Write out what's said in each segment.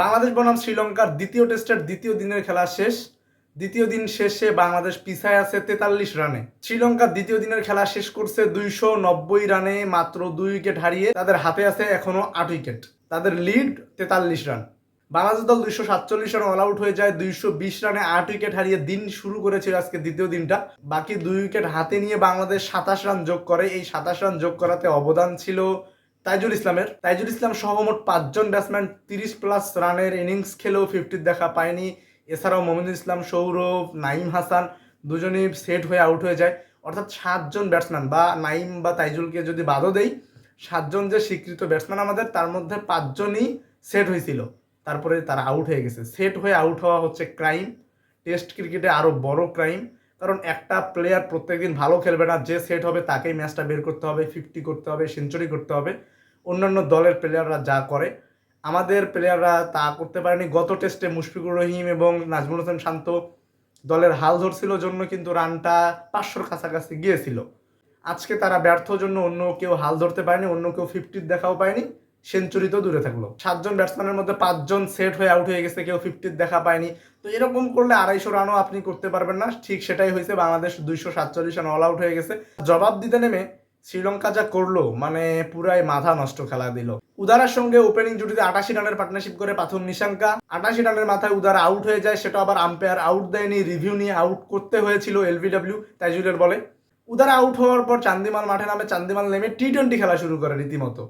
বাংলাদেশ বনাম শ্রীলঙ্কার দ্বিতীয় টেস্টের দ্বিতীয় দিনের খেলা শেষ। দ্বিতীয় দিন শেষে বাংলাদেশ পিছায় আছে তেতাল্লিশ রানে। শ্রীলঙ্কার দ্বিতীয় দিনের খেলা শেষ করছে দুইশো নব্বই রানে, মাত্র দুই উইকেট হারিয়ে তাদের হাতে আছে এখনও আট উইকেট। তাদের লিড তেতাল্লিশ রান। বাংলাদেশ দল দুইশো সাতচল্লিশ রান অল আউট হয়ে যায়, দুইশো বিশ রানে আট উইকেট হারিয়ে দিন শুরু করেছিল আজকে দ্বিতীয় দিনটা। বাকি দুই উইকেট হাতে নিয়ে বাংলাদেশ সাতাশ রান যোগ করে। এই সাতাশ রান যোগ করাতে অবদান ছিল তাইজুল ইসলামের। তাইজুল ইসলাম সহ মোট পাঁচজন ব্যাটসম্যান তিরিশ প্লাস রানের ইনিংস খেলেও ফিফটির দেখা পায়নি। এছাড়াও মোহাম্মদ ইসলাম, সৌরভ নাইম হাসান দুজনেই সেট হয়ে আউট হয়ে যায়। অর্থাৎ সাতজন ব্যাটসম্যান বা নাইম বা তাইজুলকে যদি বাদও দেই, সাতজন যে স্বীকৃত ব্যাটসম্যান আমাদের, তার মধ্যে পাঁচজনই সেট হয়েছিল। তারপরে তারা আউট হয়ে গেছে। সেট হয়ে আউট হওয়া হচ্ছে ক্রাইম টেস্ট ক্রিকেটে আরও বড় ক্রাইম কারণ একটা প্লেয়ার প্রত্যেকদিন ভালো খেলবে না, যে সেট হবে তাকেই ম্যাচটা বের করতে হবে ফিফটি করতে হবে সেঞ্চুরি করতে হবে। অন্যান্য দলের প্লেয়াররা যা করে, আমাদের প্লেয়াররা তা করতে পারেনি। গত টেস্টে মুশফিকুর রহিম এবং নাজমুল হোসেন শান্ত দলের হাল ধরছিল জন্য কিন্তু রানটা পাঁচশোর কাছাকাছি গিয়েছিল। আজকে তারা ব্যর্থ জন্য অন্য কেউ হাল ধরতে পারেনি, অন্য কেউ ফিফটির দেখাও পায়নি। সেঞ্চুরি তো দূরে থাকল। সাতজন ব্যাটসম্যানের মধ্যে পাঁচজন সেট হয়ে আউট হয়ে গেছে, কেউ ফিফটির দেখা পায়নি। তো এরকম করলে আড়াইশো রানও আপনি করতে পারবেন না। ঠিক সেটাই হয়েছে, বাংলাদেশ দুইশো সাতচল্লিশ রান অল আউট হয়ে গেছে। জবাব দিতে নেমে শ্রীলঙ্কা যা করল মানে পুরাই মাথা নষ্ট খেলা দিল। উদারার সঙ্গে ওপেনিং জুটিতে আটাশি রানের পার্টনারশিপ করে পাথর নিশাঙ্কা। আটাশি রানের মাথায় উদার আউট হয়ে যায়, সেটা আবার আম্পায়ার আউট দেয়নি রিভিউ নিয়ে আউট করতে হয়েছিল এলবিডব্লিউ তাইজুলের বলে। উদার আউট হওয়ার পর চান্দিমাল মাঠে নামে, চান্দিমাল নেমে টি টোয়েন্টি খেলা শুরু করে রীতিমতো।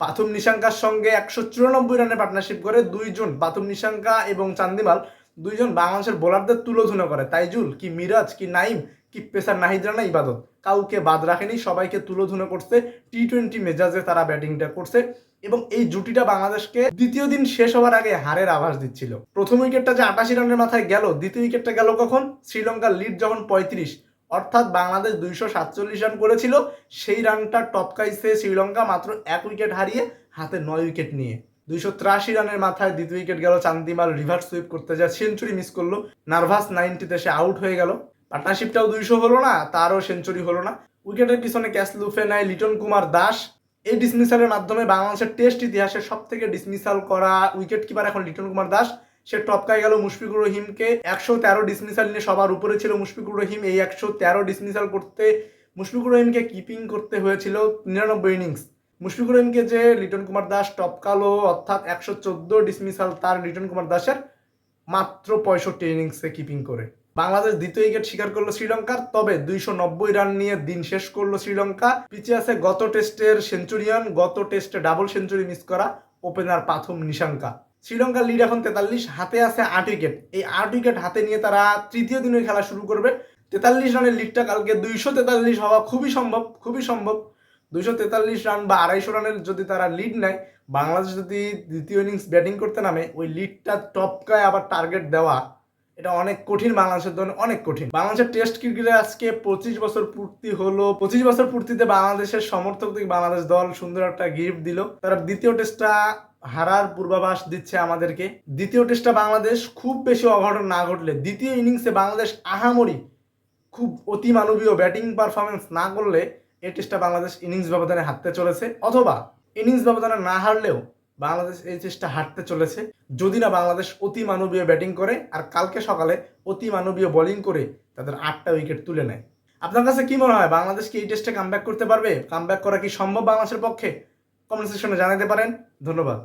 পাথুম নিশাঙ্কার সঙ্গে একশো চুরানব্বই রানের পার্টনারশিপ করে দুইজন পাথুম নিশাঙ্কা এবং চান্দিমাল দুইজন বাংলাদেশের বোলারদের তুলোধুনো করে। তাইজুল, কি মিরাজ, কি নাইম কি পেসার নাহিদ রানা ইবাদত? কাউকে বাদ রাখেনি, সবাইকে তুলোধুনো করছে। টি টোয়েন্টি মেজাজে তারা ব্যাটিংটা করছে এবং এই জুটিটা বাংলাদেশকে দ্বিতীয় দিন শেষ হওয়ার আগে হারের আভাস দিচ্ছিল। প্রথম উইকেটটা যে আটাশি রানের মাথায় গেল, দ্বিতীয় উইকেটটা গেল কখন? শ্রীলঙ্কার লিড যখন পঁয়ত্রিশ অর্থাৎ বাংলাদেশ দুইশো সাতচল্লিশ রান করেছিল, সেই রানটা টপকাইছে শ্রীলঙ্কা মাত্র এক উইকেট হারিয়ে হাতে নয় উইকেট নিয়ে। দুইশো ত্রাশি রানের মাথায় দ্বিতীয় উইকেট গেল, চান্দিমাল রিভার্স সুইপ করতে যায় সেঞ্চুরি মিস করল। নার্ভাস নাইনটিতে সে আউট হয়ে গেল। পার্টনারশিপটাও দুইশো হলো না, তারও সেঞ্চুরি হলো না। উইকেটের পিছনে ক্যাচ লুফে নেয় লিটন কুমার দাস। এই ডিসমিসালের মাধ্যমে বাংলাদেশের টেস্ট ইতিহাসে সব থেকে ডিসমিসাল করা উইকেট কিপার এখন লিটন কুমার দাস। সে টপকায় গেল মুশফিকুর রহিমকে। একশো তেরো ডিসমিসাল নিয়ে সবার উপরে ছিল মুশফিকুর রহিম। এই একশো তেরো ডিসমিসাল করতে মুশফিকুর রহিমকে কিপিং করতে হয়েছিল নিরানব্বই ইনিংস মুশফিকুর রহিমকে যে লিটন কুমার দাস টপকালো, অর্থাৎ একশো চোদ্দ ডিসমিসাল তার লিটন কুমার দাসের মাত্র পঁয়ষট্টি ইনিংসে কিপিং করে। বাংলাদেশ দ্বিতীয় উইকেট শিকার করল শ্রীলঙ্কার তবে দুইশো নব্বই রান নিয়ে দিন শেষ করল শ্রীলঙ্কা। পিছিয়ে আছে গত টেস্টের সেঞ্চুরিয়ান গত টেস্টে ডাবল সেঞ্চুরি মিস করা ওপেনার পাথুম নিশাঙ্কা। শ্রীলঙ্কার লিড এখন তেতাল্লিশ, হাতে আছে আট উইকেট এই আট উইকেট হাতে নিয়ে তারা তৃতীয় দিনের খেলা শুরু করবে। তেতাল্লিশ রানের লিডটা কালকে দুইশো তেতাল্লিশ হওয়া খুবই সম্ভব খুবই সম্ভব। দুইশো তেতাল্লিশ রান বা আড়াইশো রানের যদি তারা লিড নেয়, বাংলাদেশ যদি দ্বিতীয় ইনিংস ব্যাটিং করতে নামে, ওই লিডটা টপকায় আবার টার্গেট দেওয়া এটা অনেক কঠিন, বাংলাদেশের জন্য অনেক কঠিন। বাংলাদেশের টেস্ট ক্রিকেটে আজকে পঁচিশ বছর পূর্তি হলো, পঁচিশ বছর পূর্তিতে বাংলাদেশের সমর্থকদের বাংলাদেশ দল সুন্দর একটা গিফট দিল। তারা দ্বিতীয় টেস্টটা হারার পূর্বাভাস দিচ্ছে আমাদেরকে। দ্বিতীয় টেস্টটা বাংলাদেশ খুব বেশি অঘটন না ঘটলে, দ্বিতীয় ইনিংসে বাংলাদেশ আহামরি খুব অতি মানবীয় ব্যাটিং পারফরমেন্স না করলে, এই টেস্টটা বাংলাদেশ ইনিংস ব্যবধানে হারতে চলেছে। অথবা ইনিংস ব্যবধানে না হারলেও বাংলাদেশ এই চেষ্টা হাঁটতে চলেছে। যদি না বাংলাদেশ অতি মানবীয় ব্যাটিং করে, আর কালকে সকালে অতি মানবীয় বোলিং করে তাদের আটটা উইকেট তুলে নেয়। আপনার কাছে কি মনে হয়, বাংলাদেশ কি এই টেস্টে কামব্যাক করতে পারবে? কামব্যাক করা কি সম্ভব বাংলাদেশের পক্ষে? কমেন্ট সেকশনে জানাতে পারেন। ধন্যবাদ।